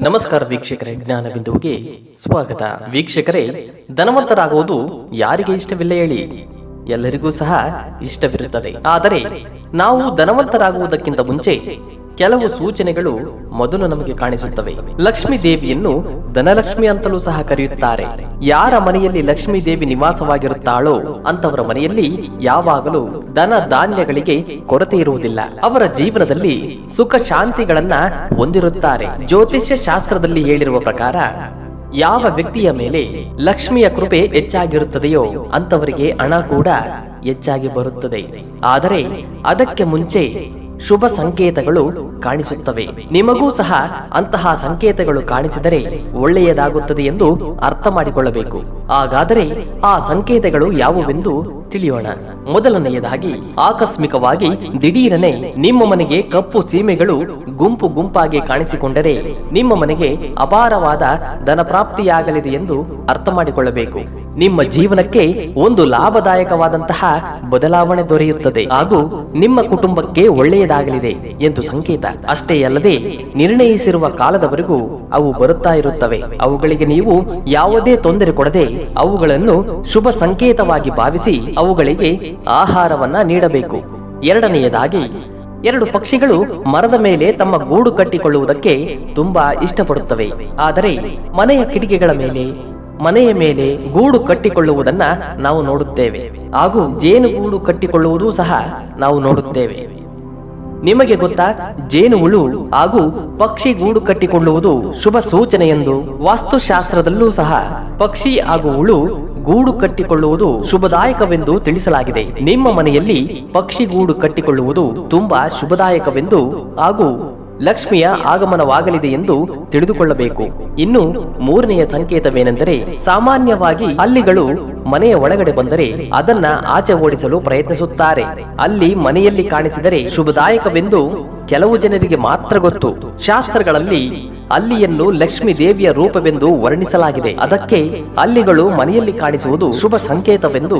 ನಮಸ್ಕಾರ ವೀಕ್ಷಕರೇ ಜ್ಞಾನ ಬಿಂದುವಿಗೆ ಸ್ವಾಗತ. ವೀಕ್ಷಕರೇ, ಧನವಂತರಾಗುವುದು ಯಾರಿಗೆ ಇಷ್ಟವಿಲ್ಲ ಹೇಳಿ? ಎಲ್ಲರಿಗೂ ಸಹ ಇಷ್ಟವಿರುತ್ತದೆ. ಆದರೆ ನಾವು ಧನವಂತರಾಗುವುದಕ್ಕಿಂತ ಮುಂಚೆ ಕೆಲವು ಸೂಚನೆಗಳು ಮೊದಲು ನಮಗೆ ಕಾಣಿಸುತ್ತವೆ. ಲಕ್ಷ್ಮಿ ದೇವಿಯನ್ನು ಧನಲಕ್ಷ್ಮಿ ಅಂತಲೂ ಸಹ ಕರೆಯುತ್ತಾರೆ. ಯಾರ ಮನೆಯಲ್ಲಿ ಲಕ್ಷ್ಮಿ ದೇವಿ ನಿವಾಸವಾಗಿರುತ್ತಾಳೋ ಅಂತವರ ಮನೆಯಲ್ಲಿ ಯಾವಾಗಲೂ ಧನ ಧಾನ್ಯಗಳಿಗೆ ಕೊರತೆ ಇರುವುದಿಲ್ಲ. ಅವರ ಜೀವನದಲ್ಲಿ ಸುಖ ಶಾಂತಿಗಳನ್ನ ಹೊಂದಿರುತ್ತಾರೆ. ಜ್ಯೋತಿಷ್ಯ ಶಾಸ್ತ್ರದಲ್ಲಿ ಹೇಳಿರುವ ಪ್ರಕಾರ, ಯಾವ ವ್ಯಕ್ತಿಯ ಮೇಲೆ ಲಕ್ಷ್ಮಿಯ ಕೃಪೆ ಹೆಚ್ಚಾಗಿರುತ್ತದೆಯೋ ಅಂತವರಿಗೆ ಹಣ ಕೂಡ ಹೆಚ್ಚಾಗಿ ಬರುತ್ತದೆ. ಆದರೆ ಅದಕ್ಕೆ ಮುಂಚೆ ಶುಭ ಸಂಕೇತಗಳು ಕಾಣಿಸುತ್ತವೆ. ನಿಮಗೂ ಸಹ ಅಂತಹ ಸಂಕೇತಗಳು ಕಾಣಿಸಿದರೆ ಒಳ್ಳೆಯದಾಗುತ್ತದೆ ಎಂದು ಅರ್ಥ ಮಾಡಿಕೊಳ್ಳಬೇಕು ಹಾಗಾದರೆ ಆ ಸಂಕೇತಗಳು ಯಾವುವೆಂದು ತಿಳಿಯೋಣ. ಮೊದಲನೆಯದಾಗಿ, ಆಕಸ್ಮಿಕವಾಗಿ ದಿಢೀರನೆ ನಿಮ್ಮ ಮನೆಗೆ ಕಪ್ಪು ಸೀಮೆಗಳು ಗುಂಪು ಗುಂಪಾಗಿ ಕಾಣಿಸಿಕೊಂಡರೆ ನಿಮ್ಮ ಮನೆಗೆ ಅಪಾರವಾದ ಧನ ಪ್ರಾಪ್ತಿಯಾಗಲಿದೆ ಎಂದು ಅರ್ಥ ಮಾಡಿಕೊಳ್ಳಬೇಕು ನಿಮ್ಮ ಜೀವನಕ್ಕೆ ಒಂದು ಲಾಭದಾಯಕವಾದಂತಹ ಬದಲಾವಣೆ ದೊರೆಯುತ್ತದೆ ಹಾಗೂ ನಿಮ್ಮ ಕುಟುಂಬಕ್ಕೆ ಒಳ್ಳೆಯದಾಗಲಿದೆ ಎಂದು ಸಂಕೇತ. ಅಷ್ಟೇ ಅಲ್ಲದೆ, ನಿರ್ಣಯಿಸಿರುವ ಕಾಲದವರೆಗೂ ಅವು ಬರುತ್ತಾ ಇರುತ್ತವೆ. ಅವುಗಳಿಗೆ ನೀವು ಯಾವುದೇ ತೊಂದರೆ ಕೊಡದೆ ಅವುಗಳನ್ನು ಶುಭ ಸಂಕೇತವಾಗಿ ಭಾವಿಸಿ ಅವುಗಳಿಗೆ ಆಹಾರವನ್ನ ನೀಡಬೇಕು. ಎರಡನೆಯದಾಗಿ, ಎರಡು ಪಕ್ಷಿಗಳು ಮರದ ಮೇಲೆ ತಮ್ಮ ಗೂಡು ಕಟ್ಟಿಕೊಳ್ಳುವುದಕ್ಕೆ ತುಂಬಾ ಇಷ್ಟಪಡುತ್ತವೆ. ಆದರೆ, ಮನೆಯ ಕಿಟಕಿಗಳ ಮೇಲೆ, ಮನೆಯ ಮೇಲೆ ಗೂಡು ಕಟ್ಟಿಕೊಳ್ಳುವುದನ್ನ ನಾವು ನೋಡುತ್ತೇವೆ. ಹಾಗೂ ಜೇನುಗೂಡು ಕಟ್ಟಿಕೊಳ್ಳುವುದೂ ಸಹ ನಾವು ನೋಡುತ್ತೇವೆ. ನಿಮಗೆ ಗೊತ್ತಾ? ಜೇನು ಹುಳು ಹಾಗೂ ಪಕ್ಷಿ ಗೂಡು ಕಟ್ಟಿಕೊಳ್ಳುವುದು ಶುಭ ಸೂಚನೆ ಎಂದು ವಾಸ್ತುಶಾಸ್ತ್ರದಲ್ಲೂ ಸಹ ಪಕ್ಷಿ ಹಾಗೂ ಹುಳು ಗೂಡು ಕಟ್ಟಿಕೊಳ್ಳುವುದು ಶುಭದಾಯಕವೆಂದು ತಿಳಿಸಲಾಗಿದೆ. ನಿಮ್ಮ ಮನೆಯಲ್ಲಿ ಪಕ್ಷಿ ಗೂಡು ಕಟ್ಟಿಕೊಳ್ಳುವುದು ತುಂಬಾ ಶುಭದಾಯಕವೆಂದು ಹಾಗೂ ಲಕ್ಷ್ಮಿಯ ಆಗಮನವಾಗಲಿದೆ ಎಂದು ತಿಳಿದುಕೊಳ್ಳಬೇಕು. ಇನ್ನು ಮೂರನೆಯ ಸಂಕೇತವೇನೆಂದರೆ ಸಾಮಾನ್ಯವಾಗಿ ಅಲ್ಲಿಗಳು ಮನೆಯ ಒಳಗಡೆ ಬಂದರೆ ಅದನ್ನ ಆಚೆ ಓಡಿಸಲು ಪ್ರಯತ್ನಿಸುತ್ತಾರೆ. ಅಲ್ಲಿ ಮನೆಯಲ್ಲಿ ಕಾಣಿಸಿದರೆ ಶುಭದಾಯಕವೆಂದು ಕೆಲವು ಜನರಿಗೆ ಮಾತ್ರ ಗೊತ್ತು. ಶಾಸ್ತ್ರಗಳಲ್ಲಿ ಅಲ್ಲಿಯನ್ನು ಲಕ್ಷ್ಮೀ ದೇವಿಯ ರೂಪವೆಂದು ವರ್ಣಿಸಲಾಗಿದೆ. ಅದಕ್ಕೆ ಅಲ್ಲಿಗಳು ಮನೆಯಲ್ಲಿ ಕಾಣಿಸುವುದು ಶುಭ ಸಂಕೇತವೆಂದು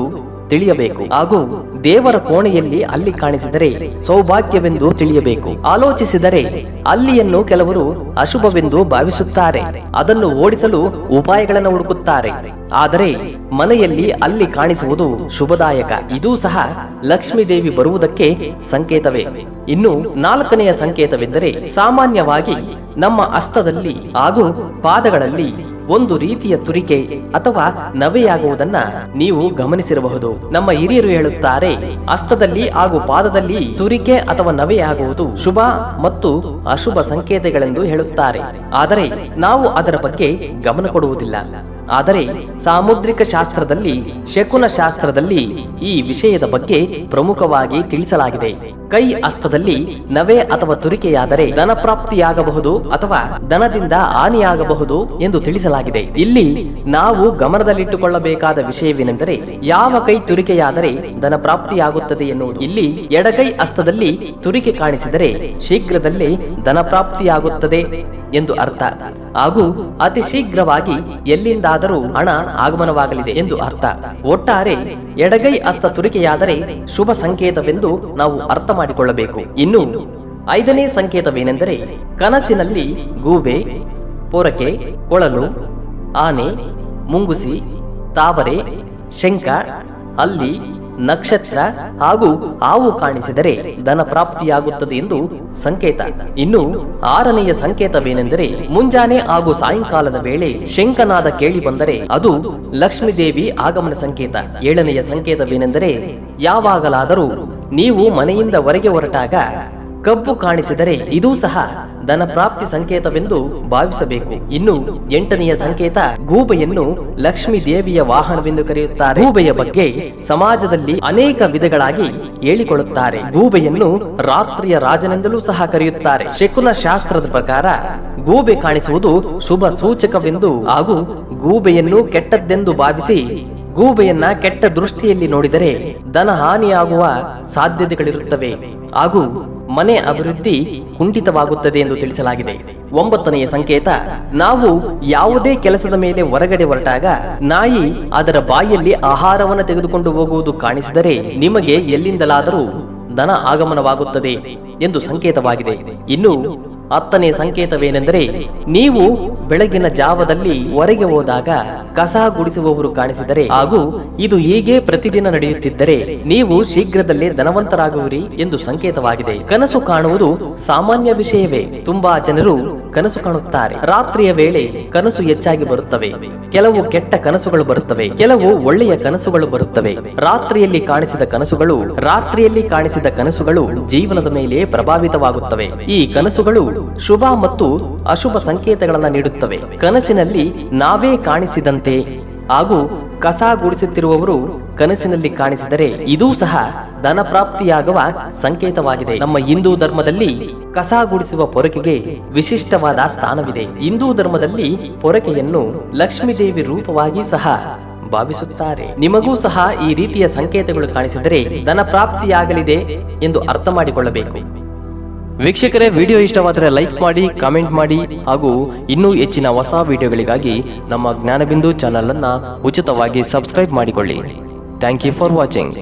ತಿಳಿಯಬೇಕು. ಹಾಗೂ ದೇವರ ಕೋಣೆಯಲ್ಲಿ ಅಲ್ಲಿ ಕಾಣಿಸಿದರೆ ಸೌಭಾಗ್ಯವೆಂದು ತಿಳಿಯಬೇಕು. ಆಲೋಚಿಸಿದರೆ ಅಲ್ಲಿಯನ್ನು ಕೆಲವರು ಅಶುಭವೆಂದು ಭಾವಿಸುತ್ತಾರೆ. ಅದನ್ನು ಓಡಿಸಲು ಉಪಾಯಗಳನ್ನು ಹುಡುಕುತ್ತಾರೆ. ಆದರೆ ಮನೆಯಲ್ಲಿ ಅಲ್ಲಿ ಕಾಣಿಸುವುದು ಶುಭದಾಯಕ. ಇದೂ ಸಹ ಲಕ್ಷ್ಮೀ ದೇವಿ ಬರುವುದಕ್ಕೆ ಸಂಕೇತವೇ. ಇನ್ನು ನಾಲ್ಕನೆಯ ಸಂಕೇತವೆಂದರೆ ಸಾಮಾನ್ಯವಾಗಿ ನಮ್ಮ ಹಸ್ತದಲ್ಲಿ ಹಾಗೂ ಪಾದಗಳಲ್ಲಿ ಒಂದು ರೀತಿಯ ತುರಿಕೆ ಅಥವಾ ನವೆಯಾಗುವುದನ್ನ ನೀವು ಗಮನಿಸಿರಬಹುದು. ನಮ್ಮ ಹಿರಿಯರು ಹೇಳುತ್ತಾರೆ ಹಸ್ತದಲ್ಲಿ ಹಾಗೂ ಪಾದದಲ್ಲಿ ತುರಿಕೆ ಅಥವಾ ನವೆಯಾಗುವುದು ಶುಭ ಮತ್ತು ಅಶುಭ ಸಂಕೇತಗಳೆಂದು ಹೇಳುತ್ತಾರೆ. ಆದರೆ ನಾವು ಅದರ ಬಗ್ಗೆ ಗಮನ ಕೊಡುವುದಿಲ್ಲ. ಆದರೆ ಸಾಮುದ್ರಿಕ ಶಾಸ್ತ್ರದಲ್ಲಿ, ಶಕುನ ಶಾಸ್ತ್ರದಲ್ಲಿ ಈ ವಿಷಯದ ಬಗ್ಗೆ ಪ್ರಮುಖವಾಗಿ ತಿಳಿಸಲಾಗಿದೆ. ಕೈ ಹಸ್ತದಲ್ಲಿ ನವೆ ಅಥವಾ ತುರಿಕೆಯಾದರೆ ಧನ ಪ್ರಾಪ್ತಿಯಾಗಬಹುದು ಅಥವಾ ಧನದಿಂದ ಹಾನಿಯಾಗಬಹುದು ಎಂದು ತಿಳಿಸಲಾಗಿದೆ. ಇಲ್ಲಿ ನಾವು ಗಮನದಲ್ಲಿಟ್ಟುಕೊಳ್ಳಬೇಕಾದ ವಿಷಯವೇನೆಂದರೆ, ಯಾವ ಕೈ ತುರಿಕೆಯಾದರೆ ಧನ ಪ್ರಾಪ್ತಿಯಾಗುತ್ತದೆ ಎನ್ನುವುದು. ಇಲ್ಲಿ ಎಡಗೈ ಹಸ್ತದಲ್ಲಿ ತುರಿಕೆ ಕಾಣಿಸಿದರೆ ಶೀಘ್ರದಲ್ಲೇ ಧನ ಪ್ರಾಪ್ತಿಯಾಗುತ್ತದೆ ಎಂದು ಅರ್ಥ. ಹಾಗೂ ಅತಿ ಶೀಘ್ರವಾಗಿ ಎಲ್ಲಿಂದಾದರೂ ಹಣ ಆಗಮನವಾಗಲಿದೆ ಎಂದು ಅರ್ಥ. ಒಟ್ಟಾರೆ ಎಡಗೈ ಹಸ್ತ ತುರಿಕೆಯಾದರೆ ಶುಭ ಸಂಕೇತವೆಂದು ನಾವು ಅರ್ಥ ಮಾಡಿಕೊಳ್ಳಬೇಕು. ಇನ್ನು ಐದನೇ ಸಂಕೇತವೇನೆಂದರೆ ಕನಸಿನಲ್ಲಿ ಗೂಬೆ, ಪೊರಕೆ, ಕೊಳಲು, ಆನೆ, ಮುಂಗುಸಿ, ತಾವರೆ ಶಂಕ ಅಲ್ಲಿ ನಕ್ಷತ್ರ ಹಾಗೂ ಹಾವು ಕಾಣಿಸಿದರೆ ಧನ ಪ್ರಾಪ್ತಿಯಾಗುತ್ತದೆ ಎಂದು ಸಂಕೇತ. ಇನ್ನು ಆರನೆಯ ಸಂಕೇತವೇನೆಂದರೆ ಮುಂಜಾನೆ ಹಾಗೂ ಸಾಯಂಕಾಲದ ವೇಳೆ ಶಂಕನಾದ ಕೇಳಿ ಬಂದರೆ ಅದು ಲಕ್ಷ್ಮೀದೇವಿ ಆಗಮನ ಸಂಕೇತ. ಏಳನೆಯ ಸಂಕೇತವೇನೆಂದರೆ ಯಾವಾಗಲಾದರೂ ನೀವು ಮನೆಯಿಂದ ಹೊರಗೆ ಹೊರಟಾಗ ಕಬ್ಬು ಕಾಣಿಸಿದರೆ ಇದೂ ಸಹ ಧನ ಪ್ರಾಪ್ತಿ ಸಂಕೇತವೆಂದು ಭಾವಿಸಬೇಕು. ಇನ್ನು ಎಂಟನೆಯ ಸಂಕೇತ, ಗೂಬೆಯನ್ನು ಲಕ್ಷ್ಮಿ ದೇವಿಯ ವಾಹನವೆಂದು ಕರೆಯುತ್ತಾರೆ. ಗೂಬೆಯ ಬಗ್ಗೆ ಸಮಾಜದಲ್ಲಿ ಅನೇಕ ವಿಧಗಳಾಗಿ ಹೇಳಿಕೊಳ್ಳುತ್ತಾರೆ. ಗೂಬೆಯನ್ನು ರಾತ್ರಿಯ ರಾಜನೆಂದಲೂ ಸಹ ಕರೆಯುತ್ತಾರೆ. ಶಕುನ ಶಾಸ್ತ್ರದ ಪ್ರಕಾರ, ಗೂಬೆ ಕಾಣಿಸುವುದು ಶುಭ ಸೂಚಕವೆಂದು ಹಾಗೂ ಗೂಬೆಯನ್ನು ಕೆಟ್ಟದ್ದೆಂದು ಭಾವಿಸಿ, ಗೂಬೆಯನ್ನ ಕೆಟ್ಟ ದೃಷ್ಟಿಯಲ್ಲಿ ನೋಡಿದರೆ ಧನ ಹಾನಿಯಾಗುವ ಸಾಧ್ಯತೆಗಳಿರುತ್ತವೆ. ಹಾಗೂ ಮನೆ ಅಭಿವೃದ್ಧಿ ಕುಂಠಿತವಾಗುತ್ತದೆ ಎಂದು ತಿಳಿಸಲಾಗಿದೆ. ಒಂಬತ್ತನೆಯ ಸಂಕೇತ, ನಾವು ಯಾವುದೇ ಕೆಲಸದ ಮೇಲೆ ಹೊರಗಡೆ ಹೊರಟಾಗ ನಾಯಿ ಅದರ ಬಾಯಲ್ಲಿ ಆಹಾರವನ್ನು ತೆಗೆದುಕೊಂಡು ಹೋಗುವುದು ಕಾಣಿಸಿದರೆ ನಿಮಗೆ ಎಲ್ಲಿಂದಲಾದರೂ ಧನ ಆಗಮನವಾಗುತ್ತದೆ ಎಂದು ಸಂಕೇತವಾಗಿದೆ. ಇನ್ನು ಹತ್ತನೇ ಸಂಕೇತವೇನೆಂದರೆ ನೀವು ಬೆಳಗಿನ ಜಾವದಲ್ಲಿ ಹೊರಗೆ ಹೋದಾಗ ಕಸ ಗುಡಿಸುವವರು ಕಾಣಿಸಿದರೆ ಹಾಗೂ ಇದು ಹೀಗೆ ಪ್ರತಿದಿನ ನಡೆಯುತ್ತಿದ್ದರೆ ನೀವು ಶೀಘ್ರದಲ್ಲೇ ಧನವಂತರಾಗುವಿರಿ ಎಂದು ಸಂಕೇತವಾಗಿದೆ. ಕನಸು ಕಾಣುವುದು ಸಾಮಾನ್ಯ ವಿಷಯವೇ. ತುಂಬಾ ಜನರು ಕನಸು ಕಾಣುತ್ತಾರೆ. ರಾತ್ರಿಯ ವೇಳೆ ಕನಸು ಹೆಚ್ಚಾಗಿ ಬರುತ್ತವೆ. ಕೆಲವು ಕೆಟ್ಟ ಕನಸುಗಳು ಬರುತ್ತವೆ. ಕೆಲವು ಒಳ್ಳೆಯ ಕನಸುಗಳು ಬರುತ್ತವೆ. ರಾತ್ರಿಯಲ್ಲಿ ಕಾಣಿಸಿದ ಕನಸುಗಳು ರಾತ್ರಿಯಲ್ಲಿ ಕಾಣಿಸಿದ ಕನಸುಗಳು ಜೀವನದ ಮೇಲೆ ಪ್ರಭಾವಿತವಾಗುತ್ತವೆ. ಈ ಕನಸುಗಳು ಶುಭ ಮತ್ತು ಅಶುಭ ಸಂಕೇತಗಳನ್ನ ನೀಡುತ್ತವೆ. ಕನಸಿನಲ್ಲಿ ನಾವೇ ಕಾಣಿಸಿದಂತೆ ಹಾಗೂ ಕಸ ಗುಡಿಸುತ್ತಿರುವವರು ಕನಸಿನಲ್ಲಿ ಕಾಣಿಸಿದರೆ ಇದೂ ಸಹ ಧನ ಪ್ರಾಪ್ತಿಯಾಗುವ ಸಂಕೇತವಾಗಿದೆ. ನಮ್ಮ ಹಿಂದೂ ಧರ್ಮದಲ್ಲಿ ಕಸ ಗುಡಿಸುವ ಪೊರಕೆಗೆ ವಿಶಿಷ್ಟವಾದ ಸ್ಥಾನವಿದೆ. ಹಿಂದೂ ಧರ್ಮದಲ್ಲಿ ಪೊರಕೆಯನ್ನು ಲಕ್ಷ್ಮೀದೇವಿ ರೂಪವಾಗಿ ಸಹ ಭಾವಿಸುತ್ತಾರೆ. ನಿಮಗೂ ಸಹ ಈ ರೀತಿಯ ಸಂಕೇತಗಳು ಕಾಣಿಸಿದರೆ ಧನ ಪ್ರಾಪ್ತಿಯಾಗಲಿದೆ ಎಂದು ಅರ್ಥ ಮಾಡಿಕೊಳ್ಳಬೇಕು. ವೀಕ್ಷಕರೇ, ವಿಡಿಯೋ ಇಷ್ಟವಾದರೆ ಲೈಕ್ ಮಾಡಿ, ಕಾಮೆಂಟ್ ಮಾಡಿ ಹಾಗೂ ಇನ್ನೂ ಹೆಚ್ಚಿನ ಹೊಸ ವಿಡಿಯೋಗಳಿಗಾಗಿ ನಮ್ಮ ಜ್ಞಾನಬಿಂದು ಚಾನಲ್ ಅನ್ನ ಉಚಿತವಾಗಿ ಸಬ್ಸ್ಕ್ರೈಬ್ ಮಾಡಿಕೊಳ್ಳಿ. Thank you for watching.